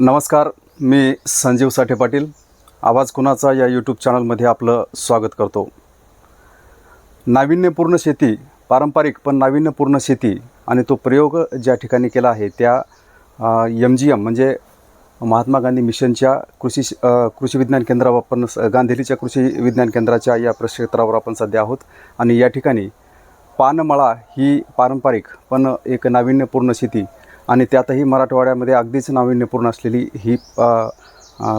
नमस्कार मी संजीव साठे पाटील. आवाज कुणाचा या यूट्यूब चॅनलमध्ये आपलं स्वागत करतो. नाविन्यपूर्ण शेती पारंपरिक पण नाविन्यपूर्ण शेती आणि तो प्रयोग ज्या ठिकाणी केला आहे त्या एम जी एम म्हणजे महात्मा गांधी मिशनच्या कृषी श- कृषी विज्ञान केंद्रावर आपण गांधीलीच्या कृषी विज्ञान केंद्राच्या या प्रक्षेत्रावर आपण सध्या आहोत. आणि या ठिकाणी पानमळा ही पारंपरिक पण एक नाविन्यपूर्ण शेती आणि त्यातही मराठवाड्यामध्ये अगदीच नाविन्यपूर्ण असलेली ही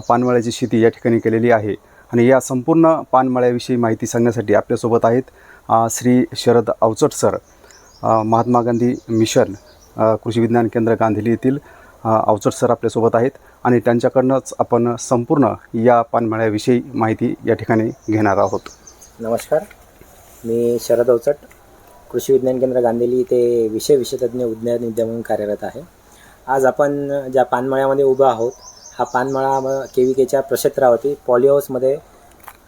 पानमळ्याची शेती या ठिकाणी केलेली आहे. आणि या संपूर्ण पानमळ्याविषयी माहिती सांगण्यासाठी आपल्यासोबत आहेत श्री शरद अवचट सर महात्मा गांधी मिशन कृषी विज्ञान केंद्र गांधीली येथील अवचट सर आपल्यासोबत आहेत आणि त्यांच्याकडनंच आपण संपूर्ण या पानमळ्याविषयी माहिती या ठिकाणी घेणार आहोत. नमस्कार. मी शरद अवचट कृषी विज्ञान केंद्र गांधेली ते विषय विशेषज्ञ विज्ञान विद्या म्हणून कार्यरत आहे. आज आपण ज्या पानमळ्यामध्ये उभं आहोत हा पानमळा के व्ही केच्या प्रक्षेत्रावरती पॉलिहाऊसमध्ये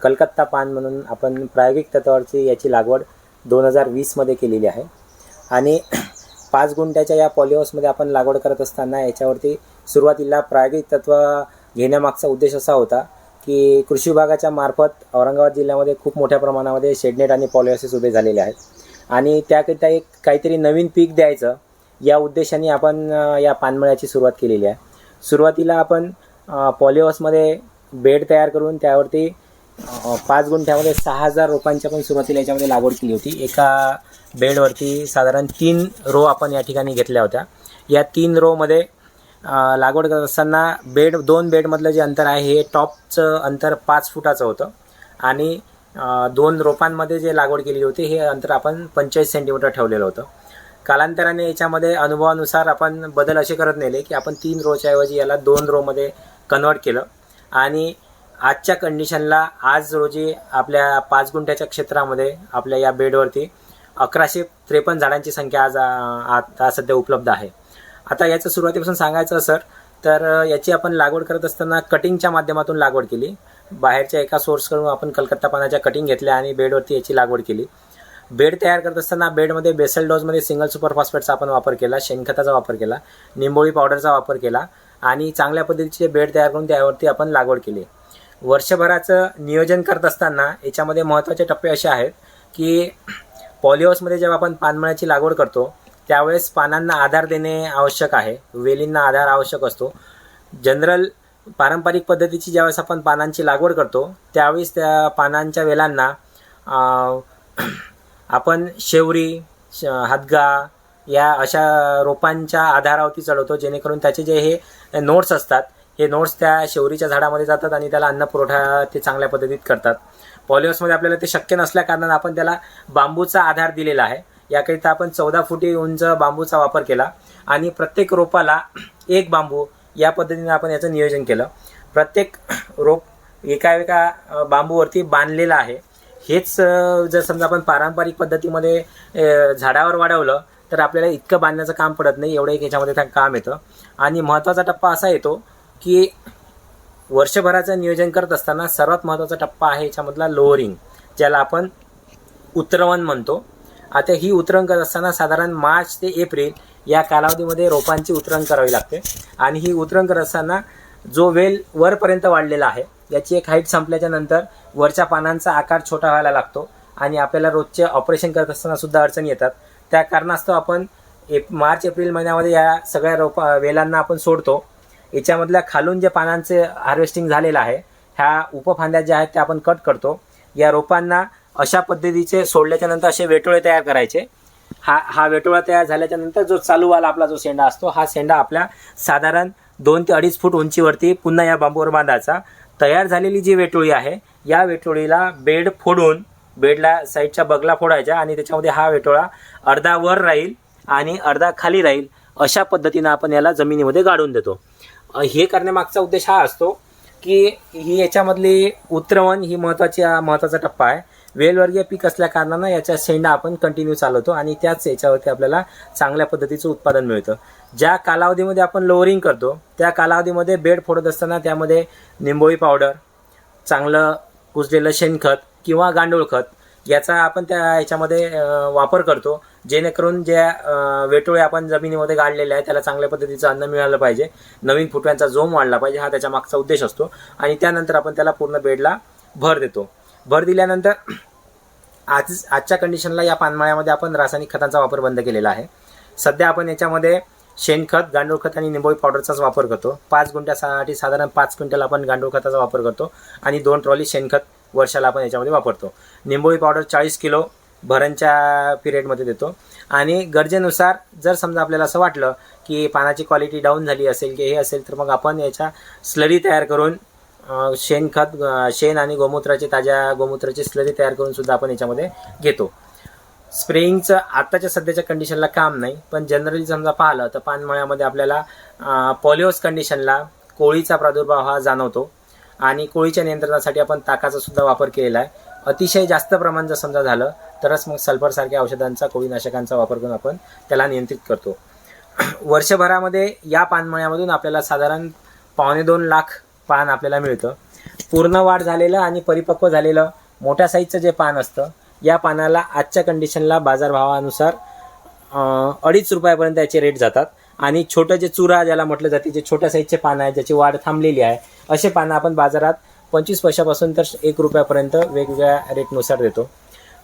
कलकत्ता पान म्हणून आपण प्रायोगिक तत्वावरची याची लागवड दोन हजार वीसमध्ये केलेली आहे. आणि पाच गुंठ्याच्या या पॉलिहाऊसमध्ये आपण लागवड करत असताना याच्यावरती सुरुवातीला प्रायोगिक तत्व घेण्यामागचा उद्देश असा होता की कृषी विभागाच्या मार्फत औरंगाबाद जिल्ह्यामध्ये खूप मोठ्या प्रमाणामध्ये शेडनेट आणि पॉलिहाऊसेस उभे झालेले आहेत. आणि त्याकरिता एक काहीतरी नवीन पीक द्यायचं. या उद्देशाने आपण या पानमळ्याची सुरुवात केलेली आहे. सुरुवातीला आपण पॉलिहाऊसमध्ये बेड तयार करून त्यावरती पाच गुंठ्यामध्ये सहा हजार रोपांच्या पण सुरुवातीला याच्यामध्ये लागवड केली होती. एका बेडवरती साधारण तीन रो आपण या ठिकाणी घेतल्या होत्या. या तीन रोमध्ये लागवड करत असताना बेड दोन बेडमधलं जे अंतर आहे हे टॉपचं अंतर पाच फुटाचं होतं. आणि दोन रोपांमध्ये जे लागवड केलेली होती हे अंतर आपण पंचेचाळीस सेंटीमीटर ठेवलेलं होतं. कालांतराने याच्यामध्ये अनुभवानुसार आपण बदल असे करत नेले की आपण तीन रोच्या ऐवजी याला दोन रोमध्ये कन्वर्ट केलं. आणि आजच्या कंडिशनला आज रोजी आपल्या पाच गुंठ्याच्या क्षेत्रामध्ये आपल्या या बेडवरती अकराशे त्रेपन्न झाडांची संख्या आज आता सध्या उपलब्ध आहे. आता याचं सुरुवातीपासून सांगायचं सर तर याची आपण लागवड करत असताना कटिंगच्या माध्यमातून लागवड केली. बाहेरच्या एका सोर्सकडून आपण कलकत्ता पानाच्या कटिंग घेतल्या आणि बेडवरती याची लागवड केली. बेड तयार करत असताना बेडमध्ये बेसल डोजमध्ये सिंगल सुपर फॉस्फेटचा आपण वापर केला शेणखताचा वापर केला निंबोळी पावडरचा वापर केला आणि चांगल्या पद्धतीचे बेड तयार करून त्यावरती आपण लागवड केली. वर्षभराचं नियोजन करत असताना याच्यामध्ये महत्त्वाचे टप्पे असे आहेत की पॉलिहाऊसमध्ये जेव्हा आपण पानमळ्याची लागवड करतो त्यावेळेस पानांना आधार देणे आवश्यक आहे वेलींना आधार आवश्यक असतो. जनरल पारंपरिक पद्धतीची ज्यावेळेस आपण पानांची लागवड करतो त्यावेळेस त्या पानांच्या वेलांना आपण शेवरी श- हादगा या अशा रोपांच्या आधारावरती चढवतो जेणेकरून त्याचे जे हे नोट्स असतात हे नोट्स त्या शेवरीच्या झाडामध्ये जातात आणि त्याला अन्न पुरवठा ते चांगल्या पद्धतीत करतात. पॉलिहाऊसमध्ये आपल्याला ते शक्य नसल्याकारणानं आपण त्याला बांबूचा आधार दिलेला आहे. याकरिता आपण चौदा फुटी उंच बांबूचा वापर केला आणि प्रत्येक रोपाला एक बांबू या पद्धतीने आपण याचं नियोजन केलं. प्रत्येक रोप एका एका बांबूवरती बांधलेलं आहे. हेच जर समजा आपण पारंपरिक पद्धतीमध्ये झाडावर वाढवलं तर आपल्याला इतकं बांधण्याचं काम पडत नाही एवढं एक याच्यामध्ये काम येतं. आणि महत्त्वाचा टप्पा असा येतो की वर्षभराचं नियोजन करत असताना सर्वात महत्त्वाचा टप्पा आहे याच्यामधला लोअरिंग ज्याला आपण उतरवण म्हणतो. आता ही उतरवण करत असताना साधारण मार्च ते एप्रिल या कालावधीमध्ये रोपांची उतरण करावी लागते. आणि ही उतरण करत असताना जो वेल वरपर्यंत वाढलेला आहे याची एक हाईट संपल्याच्या नंतर वरच्या पानांचा आकार छोटा व्हायला लागतो आणि आपल्याला रोजचे ऑपरेशन करत असताना सुद्धा अडचणी येतात. त्या कारणास्तव आपण एप मार्च एप्रिल महिन्यामध्ये या सगळ्या रोपा वेलांना आपण सोडतो. याच्यामधल्या खालून जे पानांचे हार्वेस्टिंग झालेलं आहे ह्या उपफांद्या ज्या आहेत त्या आपण कट करतो. या रोपांना अशा पद्धतीचे सोडल्याच्यानंतर असे वेटोळे तयार करायचे. हा हा वेटोळा तयार झाल्याच्यानंतर जो चालूवाला आपला जो शेंडा असतो हा शेंडा आपल्या साधारण दोन ते अडीच फूट उंचीवरती पुन्हा या बांबूवर बांधायचा. तयार झालेली जी वेटोळी आहे या वेटोळीला बेड फोडून बेडला साईडच्या बगला फोडायच्या आणि त्याच्यामध्ये हा वेटोळा अर्धा वर राहील आणि अर्धा खाली राहील अशा पद्धतीनं आपण याला जमिनीमध्ये गाडून देतो. हे करण्यामागचा उद्देश हा असतो की ही याच्यामधली उतरवण ही महत्वाची महत्त्वाचा टप्पा आहे. वेलवर्गीय पीक असल्या कारणानं याच्या शेंडा आपण कंटिन्यू चालवतो आणि त्याच याच्यावरती आपल्याला चांगल्या पद्धतीचं उत्पादन मिळतं. ज्या कालावधीमध्ये आपण लोअरिंग करतो त्या कालावधीमध्ये बेड फोडत असताना त्यामध्ये निंबोळी पावडर चांगलं कुजलेलं शेणखत किंवा गांडूळ खत याचा आपण त्या ह्याच्यामध्ये वापर करतो. जेणेकरून ज्या वेटोळे आपण जमिनीमध्ये गाडलेले आहे त्याला चांगल्या पद्धतीचं अन्न मिळालं पाहिजे. नवीन फुटव्यांचा जोम वाढला पाहिजे हा त्याच्या मागचा उद्देश असतो. आणि त्यानंतर आपण त्याला पूर्ण बेडला भर देतो. भर दिल्यानंतर आज आजच्या कंडिशनला या पानमाळ्यामध्ये आपण रासायनिक खतांचा वापर बंद केलेला आहे. सध्या आपण याच्यामध्ये शेणखत गांडूळ खत आणि निंबोळी पावडरचाच वापर करतो. पाच गुंठ्यासाठी साधारण पाच क्विंटल आपण गांडूळ खताचा वापर करतो आणि दोन ट्रॉली शेणखत वर्षाला आपण याच्यामध्ये वापरतो. निंबोळी पावडर चाळीस किलो भरणच्या पिरियडमध्ये देतो. आणि गरजेनुसार जर समजा आपल्याला असं वाटलं की पानाची क्वालिटी डाऊन झाली असेल की हे असेल तर मग आपण याच्या स्लरी तयार करून शेणखत शेण आणि गोमूत्राचे ताज्या गोमूत्राची स्लरी तयार करून सुद्धा आपण याच्यामध्ये घेतो. स्प्रेइंगचं आत्ताच्या सध्याच्या कंडिशनला काम नाही पण जनरली समजा पाहिलं तर पानमळ्यामध्ये आपल्याला पॉलिओस कंडिशनला कोळीचा प्रादुर्भाव हा जाणवतो. आणि कोळीच्या नियंत्रणासाठी आपण ताकाचा सुद्धा वापर केलेला आहे. अतिशय जास्त प्रमाण जर समजा झालं तरच मग सल्फरसारख्या औषधांचा कोळीनाशकांचा वापर करून आपण त्याला नियंत्रित करतो. वर्षभरामध्ये या पानमळ्यामधून आपल्याला साधारण पावणे दोन लाख पान आपल्याला मिळतं. पूर्ण वाढ झालेलं आणि परिपक्व झालेलं मोठ्या साईजचं जे पान असतं या पानाला आजच्या कंडिशनला बाजारभावानुसार अडीच रुपयापर्यंत याचे रेट जातात. आणि छोटं जे चुरा ज्याला म्हटलं जाते जे छोट्या साईजचे पानं आहे ज्याची वाढ थांबलेली आहे असे पानं आपण बाजारात पंचवीस पैशापासून तर एक रुपयापर्यंत वेगवेगळ्या रेटनुसार देतो.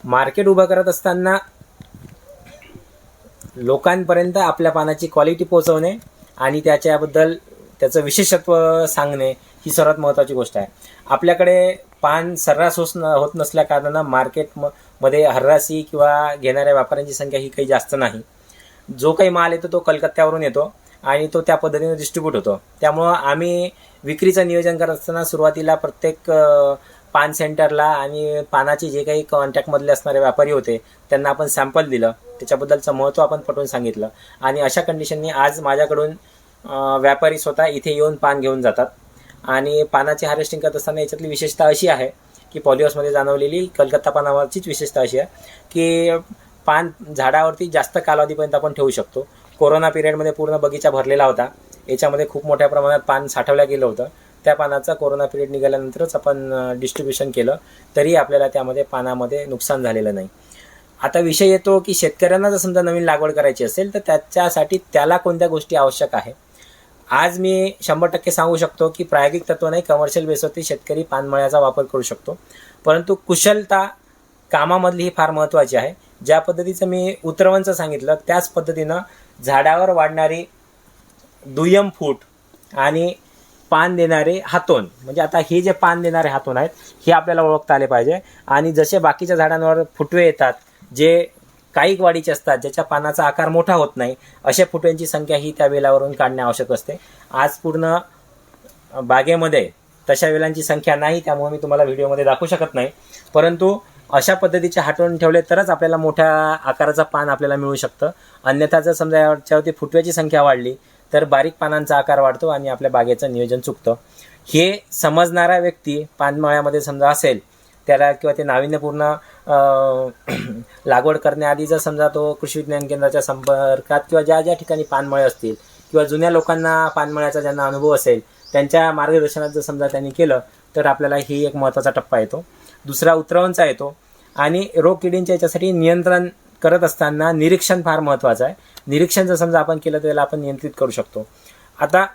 मार्केट उभं करत असताना लोकांपर्यंत आपल्या पानाची क्वालिटी पोहोचवणे आणि त्याच्याबद्दल त्याचं विशेषत्व सांगणे ही सर्वात महत्त्वाची गोष्ट आहे. आपल्याकडे पान सर्रास होत न होत नसल्या कारणानं मार्केट म- मध्ये हर्रासी किंवा घेणाऱ्या व्यापाऱ्यांची संख्या ही काही जास्त नाही. जो काही माल येतो तो कलकत्त्यावरून येतो आणि तो त्या पद्धतीने डिस्ट्रीब्यूट होतो. त्यामुळं आम्ही विक्रीचं नियोजन करत असताना सुरुवातीला प्रत्येक पान सेंटरला आणि पानाचे जे काही कॉन्टॅक्टमधले असणारे व्यापारी होते त्यांना आपण सॅम्पल दिलं. त्याच्याबद्दलचं महत्त्व आपण पटवून सांगितलं. आणि अशा कंडिशननी आज माझ्याकडून व्यापारी स्वतः इथे येऊन पान घेऊन जातात. आणि पानाची हार्वेस्टिंग करत असताना याच्यातली विशेषता अशी आहे की पॉलिओसमध्ये जाणवलेली कलकत्ता पानावरचीच विशेषता अशी आहे की पान झाडावरती जास्त कालावधीपर्यंत आपण ठेवू शकतो. कोरोना पिरियडमध्ये पूर्ण बगीचा भरलेला होता. याच्यामध्ये खूप मोठ्या प्रमाणात पान साठवलं गेलं होतं. त्या पानाचा कोरोना पिरियड निघाल्यानंतरच आपण डिस्ट्रीब्युशन केलं. तरी आपल्याला त्यामध्ये पानामध्ये नुकसान झालेलं नाही. आता विषय येतो की शेतकऱ्यांना जर समजा नवीन लागवड करायची असेल तर त्याच्यासाठी त्याला कोणत्या गोष्टी आवश्यक आहे? आज मी शंभर टक्के सांगू शकतो की प्रायोगिक तत्वाने कमर्शियल बेसवरती शेतकरी पानमळ्याचा वापर करू शकतो. परंतु कुशलता कामामधली ही फार महत्त्वाची आहे. ज्या पद्धतीचं मी उतरवणचं सांगितलं त्याच पद्धतीनं झाडावर वाढणारी दुय्यम फूट आणि पान देणारे हातोन म्हणजे आता हे जे पान देणारे हातोन आहेत हे आपल्याला ओळखता आले पाहिजे. आणि जसे बाकीच्या झाडांवर फुटवे येतात जे काही वाढीचे असतात ज्याच्या पानाचा आकार मोठा होत नाही अशा फुटव्यांची संख्या ही त्या वेलावरून काढणे आवश्यक असते. आज पूर्ण बागेमध्ये तशा वेलांची संख्या नाही त्यामुळे मी तुम्हाला व्हिडिओमध्ये दाखवू शकत नाही. परंतु अशा पद्धतीचे हाटवून ठेवले तरच आपल्याला मोठ्या आकाराचं पान आपल्याला मिळू शकतं. अन्यथा जर समजा याच्यावरती फुटव्याची संख्या वाढली तर बारीक पानांचा आकार वाढतो आणि आपल्या बागेचं नियोजन चुकतं. हे समजणारा व्यक्ती पानमळ्यामध्ये समजा असेल त्याला किंवा ते नाविन्यपूर्ण लागवड करण्याआधी जर समजा तो कृषी विज्ञान केंद्राच्या संपर्कात किंवा ज्या ज्या ठिकाणी पानमळे असतील किंवा जुन्या लोकांना पानमळ्याचा ज्यांना अनुभव असेल त्यांच्या मार्गदर्शनात जर समजा त्यांनी केलं तर आपल्याला ही एक महत्त्वाचा टप्पा येतो. दुसरा उतरवणचा येतो आणि रोग किडींच्या याच्यासाठी नियंत्रण करत असताना निरीक्षण फार महत्त्वाचं आहे. निरीक्षण जर समजा आपण केलं तर त्याला आपण नियंत्रित करू शकतो. आता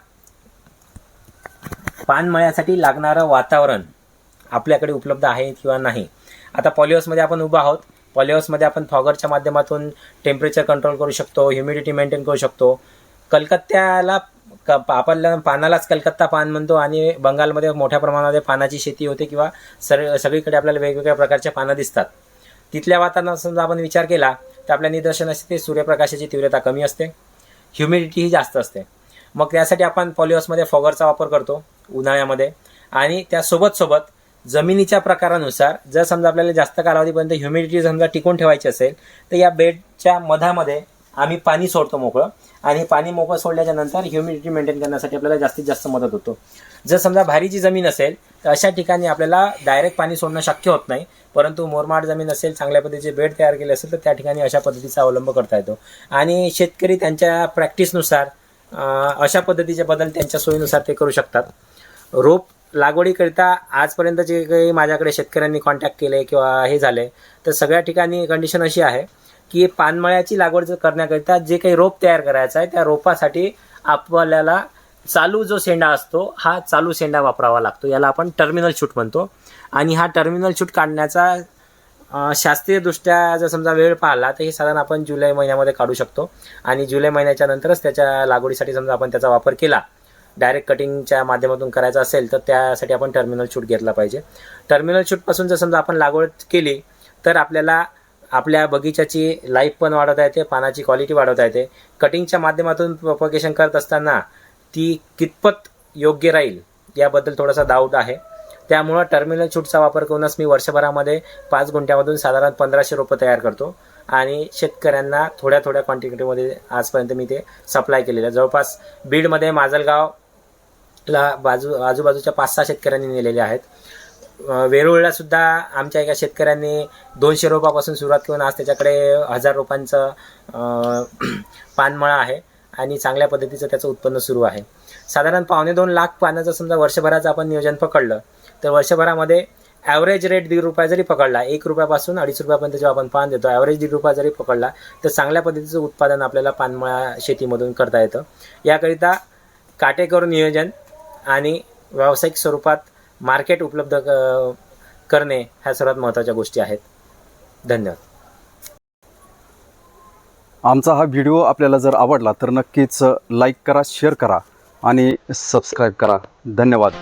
पानमळ्यासाठी लागणारं वातावरण आपल्याकडे उपलब्ध आहे किंवा नाही? आता पॉलिओसमध्ये आपण उभं आहोत. पॉलिओसमध्ये आपण फॉगरच्या माध्यमातून टेम्परेचर कंट्रोल करू शकतो ह्युमिडिटी मेंटेन करू शकतो. कलकत्त्याला क आपण पानालाच कलकत्ता पान म्हणतो आणि बंगालमध्ये मोठ्या प्रमाणामध्ये पानाची शेती होते किंवा सर सगळीकडे आपल्याला वेगवेगळ्या प्रकारच्या पानं दिसतात. तिथल्या वातावरणात समजा आपण विचार केला तर आपल्या निदर्शनास ते सूर्यप्रकाशाची तीव्रता कमी असते. ह्युमिडिटी ही जास्त असते. मग त्यासाठी आपण पॉलिओसमध्ये फॉगरचा वापर करतो उन्हाळ्यामध्ये. आणि त्यासोबत सोबत जमिनीच्या प्रकारानुसार जर समजा आपल्याला जास्त कालावधीपर्यंत ह्युमिडिटी समजा टिकून ठेवायची असेल तर या बेडच्या मधामध्ये आम्ही पाणी सोडतो मोकळं. आणि पाणी मोकळं सोडल्याच्या नंतर ह्युमिडिटी मेंटेन करण्यासाठी आपल्याला जास्तीत जास्त मदत होतो. जर समजा भारीची जमीन असेल तर अशा ठिकाणी आपल्याला डायरेक्ट पाणी सोडणं शक्य होत नाही. परंतु मोरमाड जमीन असेल चांगल्या पद्धतीचे बेड तयार केले असेल तर त्या ठिकाणी अशा पद्धतीचा अवलंब करता येतो. आणि शेतकरी त्यांच्या प्रॅक्टिसनुसार अशा पद्धतीचे बदल त्यांच्या सोयीनुसार ते करू शकतात. रोप लागवडीकरिता आजपर्यंत जे काही माझ्याकडे शेतकऱ्यांनी कॉन्टॅक्ट केले किंवा हे झाले तर सगळ्या ठिकाणी कंडिशन अशी आहे की पानमळ्याची लागवड जर करण्याकरिता जे काही रोप तयार करायचं आहे त्या रोपासाठी आपल्याला चालू जो शेंडा असतो हा चालू शेंडा वापरावा लागतो. याला आपण टर्मिनल शूट म्हणतो. आणि हा टर्मिनल शूट काढण्याचा शास्त्रीयदृष्ट्या जर समजा वेळ पाहिला तर हे साधारण आपण जुलै महिन्यामध्ये काढू शकतो. आणि जुलै महिन्याच्या नंतरच त्याच्या लागवडीसाठी समजा आपण त्याचा वापर केला डायरेक्ट कटिंगच्या माध्यमातून करायचं असेल तर त्यासाठी आपण टर्मिनल शूट घेतला पाहिजे. टर्मिनल शूटपासून जर समजा आपण लागवड केली तर आपल्याला आपल्या बगीच्याची लाईफ पण वाढवता येते पानाची क्वालिटी वाढवता येते. कटिंगच्या माध्यमातून प्रोपगेशन करत असताना ती कितपत योग्य राहील याबद्दल थोडासा डाऊट आहे. त्यामुळं टर्मिनल शूटचा वापर करूनच मी वर्षभरामध्ये पाच गुंठ्यामधून साधारण पंधराशे रोपं तयार करतो. आणि शेतकऱ्यांना थोड्या थोड्या क्वांटिटीमध्ये आजपर्यंत मी ते सप्लाय केलेलं आहे. जवळपास बीडमध्ये माजलगाव ला बाजू आजूबाजूच्या पाच सहा शेतकऱ्यांनी नेलेले आहेत. अ, वेरूळला सुद्धा आमच्या एका शेतकऱ्यांनी दोनशे रोपापासून सुरुवात करून आज त्याच्याकडे हजार रोपांचं पानमळा आहे आणि चांगल्या पद्धतीचं त्याचं उत्पन्न सुरू आहे. साधारण पावणे दोन लाख पानाचं समजा वर्षभराचं आपण नियोजन पकडलं तर वर्षभरामध्ये ॲव्हरेज रेट दीड रुपया जरी पकडला एक रुपयापासून अडीच रुपयापर्यंत जेव्हा आपण पान देतो ॲव्हरेज दीड रुपया जरी पकडला तर चांगल्या पद्धतीचं उत्पादन आपल्याला पानमळा शेतीमधून करता येतं. याकरिता काटेकोर नियोजन आणि व्यावसायिक स्वरूपात मार्केट उपलब्ध करणे ह्या सर्वात महत्त्वाच्या गोष्टी आहेत. धन्यवाद. आमचा हा व्हिडिओ आपल्याला जर आवडला तर नक्कीच लाईक करा शेअर करा आणि सबस्क्राईब करा. धन्यवाद.